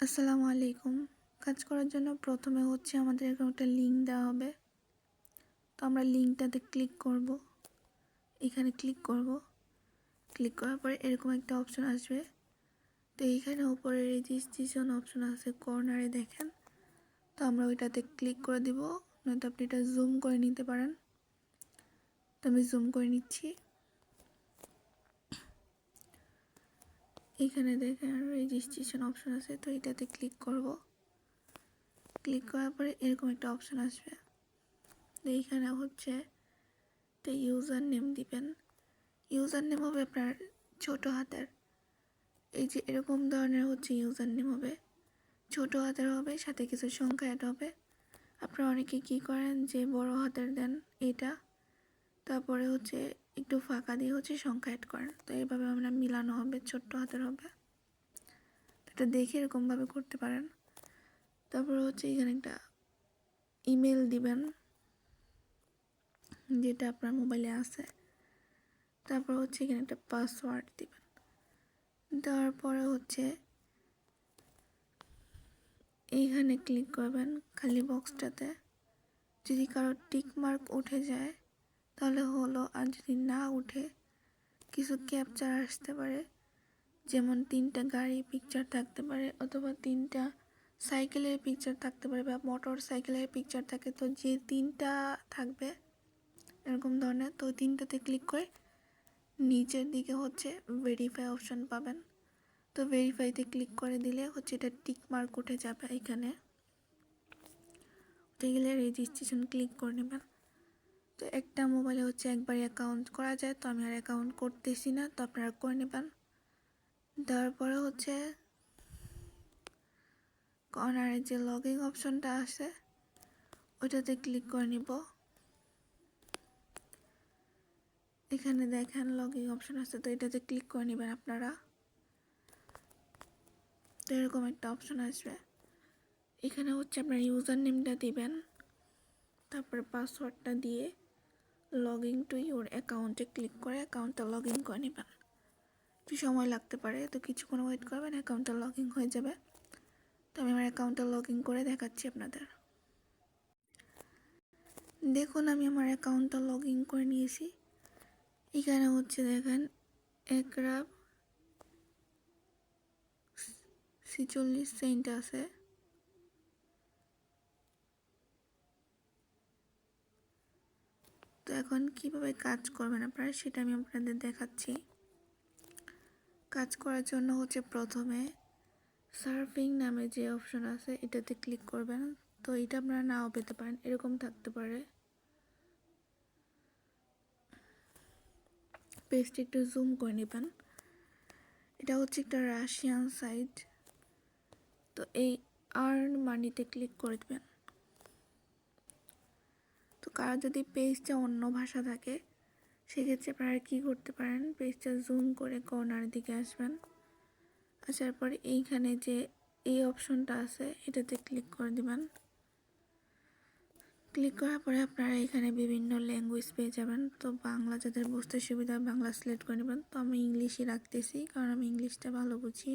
আসসালামু আলাইকুম। কাজ করার জন্য প্রথমে হচ্ছে আমাদের এরকম একটা লিঙ্ক দেওয়া হবে। তো আমরা লিঙ্কটাতে ক্লিক করব। এখানে ক্লিক করব। ক্লিক করার পরে এরকম একটা অপশন আসবে। তো এইখানে উপরে রেজিস্ট্রেশন অপশন আছে কর্নারে দেখেন। তো আমরা ওইটাতে ক্লিক করে দিব। নয়তো আপনি এটা জুম করে নিতে পারেন। তো আমি জুম করে নিচ্ছি। এখানে দেখেন রেজিস্ট্রেশন অপশন আছে, তো এটাতে ক্লিক করব। ক্লিক করার পরে এরকম একটা অপশন আসবে। তো এইখানে হচ্ছে তো ইউজার নেম দিবেন। ইউজার নেম হবে আপনার ছোট হাতের। এই যে এরকম ধরনের হচ্ছে ইউজার নেম হবে। ছোট হাতের হবে, সাথে কিছু সংখ্যা অ্যাড হবে। আপনারা অনেকে কী করেন যে বড় হাতের দেন এটা তারপরে হচ্ছে একটু ফাঁকা দিয়ে হচ্ছে সংখ্যা অ্যাড করেন। তো এইভাবে আমরা মিলানো হবে, ছোট্ট হাতের হবে। এটা দেখে এরকমভাবে করতে পারেন। তারপরে হচ্ছে এখানে একটা ইমেল দিবেন, যেটা আপনার মোবাইলে আছে। তারপর হচ্ছে এখানে একটা পাসওয়ার্ড দিবেন। দেওয়ার পরে হচ্ছে এইখানে ক্লিক করবেন খালি বক্সটাতে যদি কারও টিক মার্ক উঠে যায় তাহলে হলো আর যদি না উঠে কিছু ক্যাপচার আসতে পারে, যেমন তিনটা গাড়ি পিকচার থাকতে পারে অথবা তিনটা সাইকেলের পিকচার থাকতে পারে বা মোটর সাইকেলের পিকচার থাকে, তো যে তিনটা থাকবে এরকম ধরনের, তো তিনটাতে ক্লিক করে নিচের দিকে হচ্ছে ভেরিফাই অপশন পাবেন। তো ভেরিফাইতে ক্লিক করে দিলে হচ্ছে এটা টিক মার্ক উঠে যাবে এখানে। উঠে গেলে রেজিস্ট্রেশন ক্লিক করে নেবেন। তো একটা মোবাইলে হচ্ছে একবার অ্যাকাউন্ট করা যায়, তো আমি আর অ্যাকাউন্ট করতেছি না, তো আপনারা করে নেবেন। তারপরে হচ্ছে কর্নারে যে লগিং অপশনটা আছে ওইটাতে ক্লিক করে নিব। এখানে দেখেন লগিং অপশন আছে, তো এটাতে ক্লিক করে নেবেন আপনারা। তো এরকম একটা অপশন আসবে। এখানে হচ্ছে আপনার ইউজার নেমটা দিবেন, তারপরে পাসওয়ার্ডটা দিয়ে লগ ইন টু ইউর অ্যাকাউন্টে ক্লিক করে অ্যাকাউন্টটা লগ ইন করে নেবেন একটু সময় লাগতে পারে, তো কিছুক্ষণ ওয়েট করবেন, অ্যাকাউন্টটা লগ ইন হয়ে যাবে। তো আমি আমার অ্যাকাউন্টটা লগ ইন করে দেখাচ্ছি আপনাদের। দেখুন, আমি আমার অ্যাকাউন্টটা লগ ইন করে নিয়েছি। এখানে হচ্ছে দেখেন একরা ছিচল্লিশ সেন্ট আছে। তো এখন কীভাবে কাজ করবেন আপনারা সেটা আমি আপনাদের দেখাচ্ছি। কাজ করার জন্য হচ্ছে প্রথমে সার্ফিং নামে যে অপশন আছে এটাতে ক্লিক করবেন। তো এটা আপনারা নাও পেতে পারেন, এরকম থাকতে পারে। পেজটা একটু জুম করে নেবেন। এটা হচ্ছে একটা রাশিয়ান সাইট তো এই আর্ন মানিতে ক্লিক করে দেবেন। তো কারও যদি পেজটা অন্য ভাষা থাকে, সেক্ষেত্রে আপনারা কী করতে পারেন? পেজটা জুম করে কর্নার দিকে আসবেন। আসার পর এইখানে যে এই অপশনটা আছে, এটাতে ক্লিক করে দিবেন। ক্লিক করার পরে আপনারা এখানে বিভিন্ন ল্যাঙ্গুয়েজ পেয়ে যাবেন। তো বাংলা যাদের বুঝতে সুবিধা বাংলা সিলেক্ট করে নেবেন। তো আমি ইংলিশই রাখতেছি, কারণ আমি ইংলিশটা ভালো বুঝি।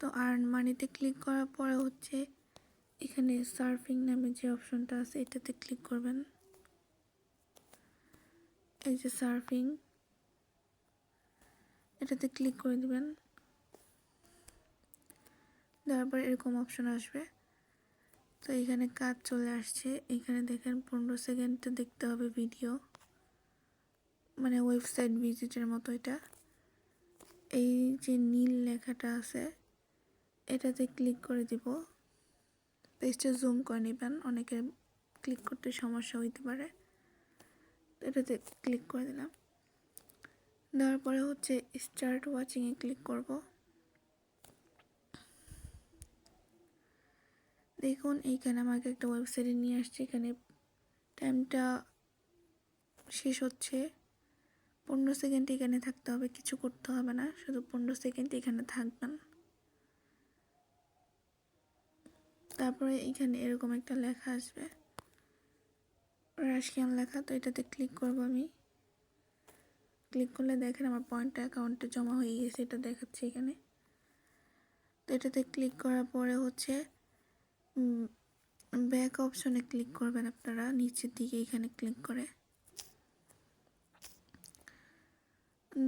তো আর্ন মানিতে ক্লিক করার পরে হচ্ছে এখানে সার্ফিং নামে যে অপশনটা আছে, এটাতে ক্লিক করবেন। এই যে সার্ফিং এটাতে ক্লিক করে দিবেন। দেওয়ার পর এরকম অপশন আসবে। তো এখানে কাজ চলে আসছে। এখানে দেখেন পনেরো সেকেন্ডটা দেখতে হবে ভিডিও মানে ওয়েবসাইট ভিজিটের মতো এটা। এই যে নীল লেখাটা আছে এটাতে ক্লিক করে দিব। পেজটা জুম করে নেবেন, অনেকের ক্লিক করতে সমস্যা হইতে পারে। এটাতে ক্লিক করে দিলাম। দেওয়ার পরে হচ্ছে স্টার্ট ওয়াচিংয়ে ক্লিক করব। দেখুন, এইখানে আমাকে একটা ওয়েবসাইটে নিয়ে আসছে, এখানে টাইমটা শেষ হচ্ছে। পনেরো সেকেন্ড এখানে থাকতে হবে, কিছু করতে হবে না, শুধু পনেরো সেকেন্ড এখানে থাকবেন। তারপরে এখানে এরকম একটা লেখা আসবে। রাশিয়ান লেখা, তো এটাতে ক্লিক করব আমি। ক্লিক করলে দেখেন আমার পয়েন্টটা অ্যাকাউন্টে জমা হয়ে গেছে, এটা দেখাচ্ছে এখানে। তো এটাতে ক্লিক করার পরে হচ্ছে ব্যাক অপশনে ক্লিক করবেন আপনারা, নিচের দিকে এখানে ক্লিক করে।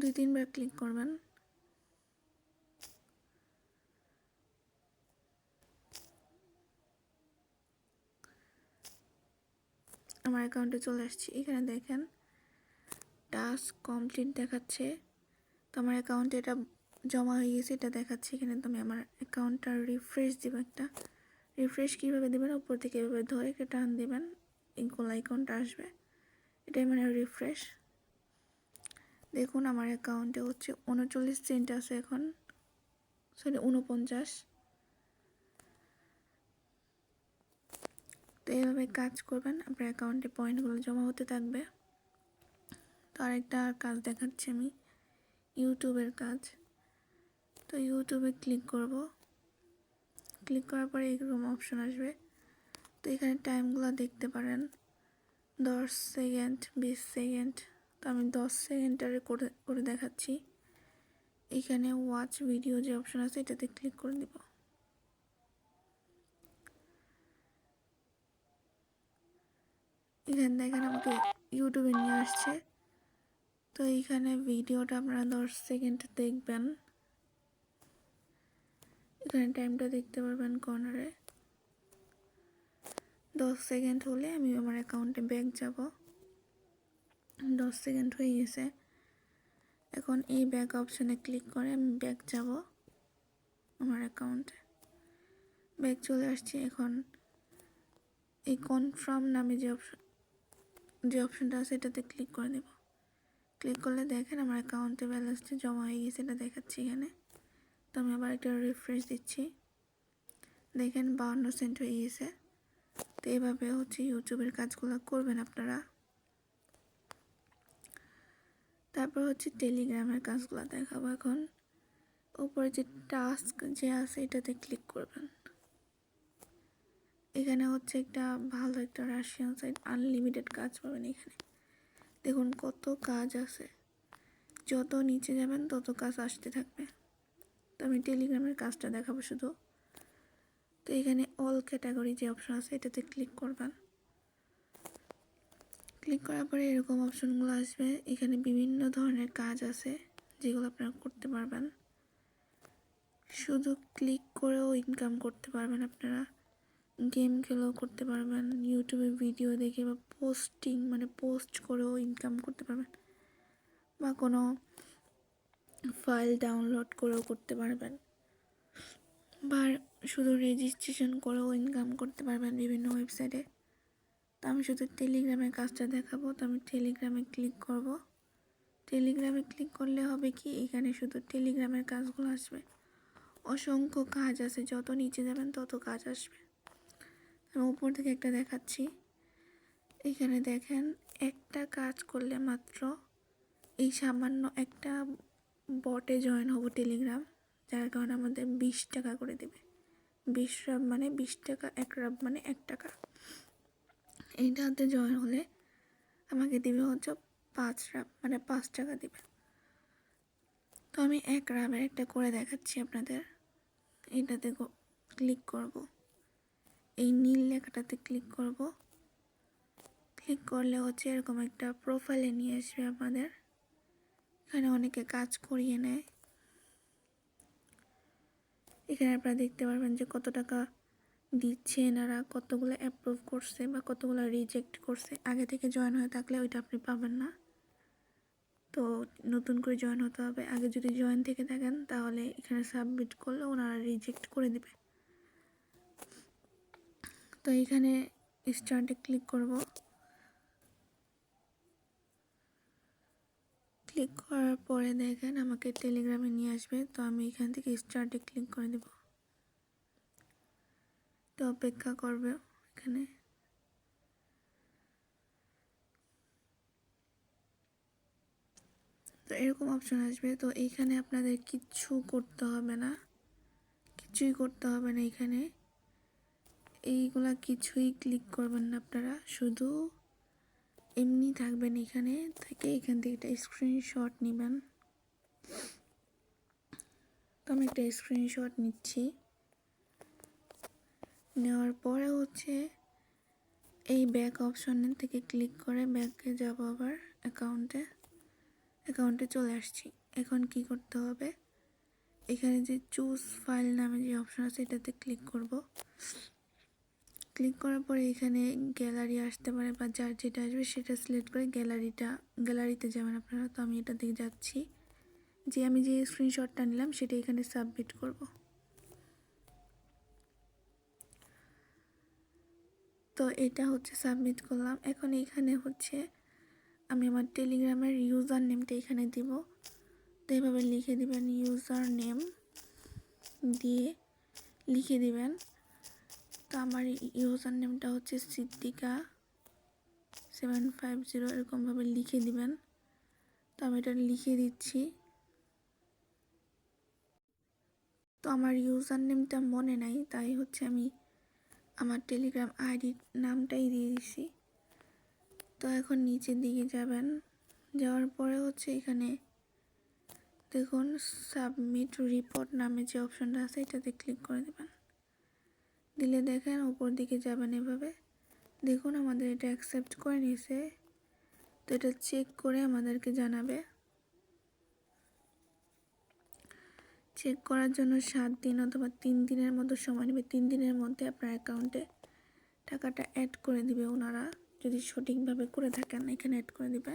দুই তিনবার ক্লিক করবেন আমার অ্যাকাউন্টে চলে আসছি। এখানে দেখেন টাস্ক কমপ্লিট দেখাচ্ছে। তো আমার অ্যাকাউন্টে এটা জমা হয়ে গেছে, এটা দেখাচ্ছে। এখানে তো আমি আমার অ্যাকাউন্টটা রিফ্রেশ দিব একটা। রিফ্রেশ কীভাবে দেবেন? উপর থেকে এভাবে ধরে একটা টান দেবেন গোল আইকনটা আসবে। এটাই মানে রিফ্রেশ দেখুন, আমার অ্যাকাউন্টে হচ্ছে উনচল্লিশ সেন্ট আছে এখন। সরি উনপঞ্চাশ। তো এইভাবে কাজ করবেন, আপনার অ্যাকাউন্টে পয়েন্টগুলো জমা হতে থাকবে। তো আরেকটা কাজ দেখাচ্ছি আমি, ইউটিউবের কাজ। তো ইউটিউবে ক্লিক করব। ক্লিক করার পরে এরকম অপশন আসবে। তো এখানে টাইমগুলো দেখতে পারেন। দশ সেকেন্ড বিশ সেকেন্ড তো আমি দশ সেকেন্ডারে করে করে দেখাচ্ছি। এখানে ওয়াচ ভিডিও যে অপশন আছে, এটাতে ক্লিক করে দেব। এখানে দেখেন আমাকে ইউটিউবে নিয়ে আসছে। তো এইখানে ভিডিওটা আপনারা দশ সেকেন্ড দেখবেন। এখানে টাইমটা দেখতে পারবেন কর্নারে দশ সেকেন্ড হলে আমি আমার অ্যাকাউন্টে ব্যাক যাব। দশ সেকেন্ড হয়ে গেছে। এখন এই ব্যাক অপশানে ক্লিক করে আমি ব্যাক যাব আমার অ্যাকাউন্টে ব্যাক চলে আসছে এখন। এই কনফার্ম নামে যে অপশন যে অপশনটা আছে এটাতে ক্লিক করে দেব। ক্লিক করলে দেখেন আমার অ্যাকাউন্টে ব্যালেন্সটা জমা হয়ে গেছে, এটা দেখাচ্ছি এখানে। তো আমি আবার একটা রিফ্রেশ দিচ্ছি। দেখেন বাউন্ন সেন্ট হয়ে গেছে। তো এভাবে হচ্ছে ইউটিউবের কাজগুলো করবেন আপনারা। তারপর হচ্ছে টেলিগ্রামের কাজগুলো দেখাবো এখন। উপরে যে টাস্ক যে আছে এটাতে ক্লিক করবেন। এখানে হচ্ছে একটা ভালো একটা রাশিয়ান সাইট আনলিমিটেড কাজ পাবেন এখানে। দেখুন কত কাজ আছে। যত নিচে যাবেন তত কাজ আসতে থাকবে। তো আমি টেলিগ্রামের কাজটা দেখাবো শুধু। তো এখানে অল ক্যাটাগরি যে অপশন আছে এটাতে ক্লিক করবেন। ক্লিক করার পরে এরকম অপশনগুলো আসবে। এখানে বিভিন্ন ধরনের কাজ আছে যেগুলো আপনারা করতে পারবেন। শুধু ক্লিক করেও ইনকাম করতে পারবেন আপনারা। গেম খেলেও করতে পারবেন ইউটিউবে ভিডিও দেখে বা পোস্টিং মানে পোস্ট করেও ইনকাম করতে পারবেন বা কোনো ফাইল ডাউনলোড করেও করতে পারবেন বা শুধু রেজিস্ট্রেশন করেও ইনকাম করতে পারবেন বিভিন্ন ওয়েবসাইটে তো আমি শুধু টেলিগ্রামের কাজটা দেখাবো, তো আমি টেলিগ্রামে ক্লিক করব। টেলিগ্রামে ক্লিক করলে হবে কি, এখানে শুধু টেলিগ্রামের কাজগুলো আসবে। অসংখ্য কাজ আছে, যত নিচে যাবেন তত কাজ আসবে। উপর থেকে একটা দেখাচ্ছি। এখানে দেখেন, একটা কাজ করলে মাত্র এই সামান্য একটা বটে জয়েন হব টেলিগ্রাম যার কারণে আমাদের বিশ টাকা করে দেবে। বিশ রাব মানে বিশ টাকা, এক রাব মানে এক টাকা। এইটাতে জয়েন হলে আমাকে দিবে হচ্ছে পাঁচ রাব মানে পাঁচ টাকা দিবে। তো আমি এক রাবের একটা করে দেখাচ্ছি আপনাদের। এটাতে ক্লিক করব। এই নীল লেখাটাতে ক্লিক করব। ক্লিক করলে হচ্ছে এরকম একটা প্রোফাইলে নিয়ে আসবে আমাদের। এখানে অনেকে কাজ করিয়ে নেয়। এখানে আপনারা দেখতে পারবেন যে কত টাকা দিচ্ছে এনারা, কতগুলো অ্যাপ্রুভ করছে বা কতগুলো রিজেক্ট করছে। আগে থেকে জয়েন হয়ে থাকলে ওইটা আপনি পাবেন না। তো নতুন করে জয়েন হতে হবে। আগে যদি জয়েন থেকে থাকেন তাহলে এখানে সাবমিট করলে ওনারা রিজেক্ট করে দেবে। তো এইখানে স্টার্টে ক্লিক করব। ক্লিক করার পরে দেখেন আমাকে টেলিগ্রামে নিয়ে আসবে, তো আমি এখান থেকে স্টার্টে ক্লিক করে দেব। তো অপেক্ষা করবে এখানে। তো এরকম অপশন আসবে, তো এইখানে আপনাদের কিচ্ছু করতে হবে না। কিছুই করতে হবে না এখানে। এইগুলা কিছুই ক্লিক করবেন না আপনারা। শুধু এমনি থাকবেন এখানে, থেকে এখান থেকে একটা স্ক্রিনশট নেবেন। তো আমি একটা স্ক্রিনশট নিচ্ছি। নেওয়ার পরে হচ্ছে এই ব্যাক অপশনের থেকে ক্লিক করে ব্যাকে যাব আবার অ্যাকাউন্টে অ্যাকাউন্টে চলে আসছি। এখন কি করতে হবে? এখানে যে চুজ ফাইল নামে যে অপশন আছে, এটাতে ক্লিক করব। ক্লিক করার পরে এখানে গ্যালারি আসতে পারে বা যার যেটা আসবে সেটা সিলেক্ট করে গ্যালারিটা গ্যালারিতে যাবেন আপনারা। তো আমি এটা দিকে যাচ্ছি। যে আমি যে স্ক্রিনশটটা নিলাম সেটা এখানে সাবমিট করব। তো এটা হচ্ছে সাবমিট করলাম। এখন এখানে হচ্ছে আমি আমার টেলিগ্রামের ইউজার নেমটা এখানে দিব। তো এইভাবে লিখে দিবেন ইউজার নেম দিয়ে লিখে দিবেন। তো আমার ইউজার নেমটা হচ্ছে সিদ্দিকা সেভেন ফাইভ জিরো, এরকমভাবে লিখে দিবেন। তো আমি এটা লিখে দিচ্ছি। তো আমার ইউজার নেমটা মনে নাই, তাই হচ্ছে আমি আমার টেলিগ্রাম আইডির নামটাই দিয়ে দিছি। তো এখন নিচের দিকে যাবেন। যাওয়ার পরে হচ্ছে এখানে দেখুন, সাবমিট রিপোর্ট নামে যে অপশনটা আছে, এটাতে ক্লিক করে দেবেন। দিলে দেখেন উপর দিকে যাবেন এভাবে। দেখুন আমাদের এটা অ্যাকসেপ্ট করে নিয়েছে। তো এটা চেক করে আমাদেরকে জানাবে। চেক করার জন্য সাত দিন অথবা তিন দিনের মতো সময় নেবে। তিন দিনের মধ্যে আপনার অ্যাকাউন্টে টাকাটা অ্যাড করে দিবে ওনারা। যদি সঠিকভাবে করে থাকেন, এখানে অ্যাড করে দিবে।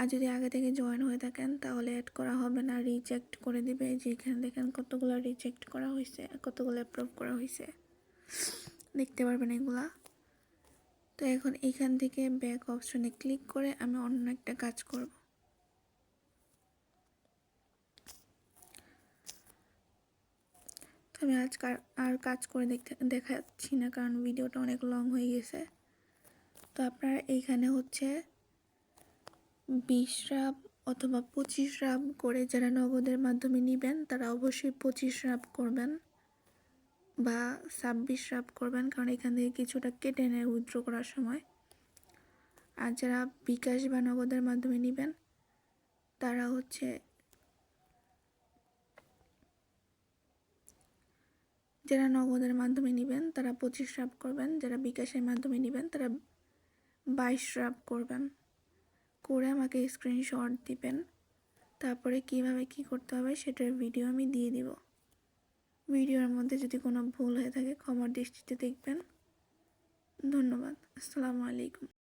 আর যদি আগে থেকে জয়েন হয়ে থাকেন, তাহলে অ্যাড করা হবে না রিজেক্ট করে দিবে। যে এখানে দেখেন কতগুলো রিজেক্ট করা হয়েছে কতগুলো অ্যাপ্রুভ করা হয়েছে দেখতে পারবেন এগুলা। তো এখন এখান থেকে ব্যাক অপশনে ক্লিক করে আমি অন্য একটা কাজ করব। আমি আজকাল আর কাজ করে দেখতে, দেখাচ্ছি না, কারণ ভিডিওটা অনেক লং হয়ে গেছে। তো আপনার এইখানে হচ্ছে বিশ রাব অথবা পঁচিশ রাব করে যারা নগদের মাধ্যমে নেবেন, তারা অবশ্যই পঁচিশ রাব করবেন বা ছাব্বিশ রাব করবেন, কারণ এখান থেকে কিছুটা কেটে নেয় উইথড্র করার সময়। আর যারা বিকাশ বা নগদের মাধ্যমে নেবেন, তারা হচ্ছে যারা নগদের মাধ্যমে নেবেন, তারা পঁচিশ রাব করবেন, যারা বিকাশের মাধ্যমে নেবেন, তারা বাইশ রাব করবেন। করে আমাকে স্ক্রিনশট দিবেন। তারপরে কীভাবে কি করতে হবে সেটার ভিডিও আমি দিয়ে দিব। ভিডিওর মধ্যে যদি কোনো ভুল হয়ে থাকে ক্ষমার দৃষ্টিতে দেখবেন। ধন্যবাদ। আসসালামু আলাইকুম।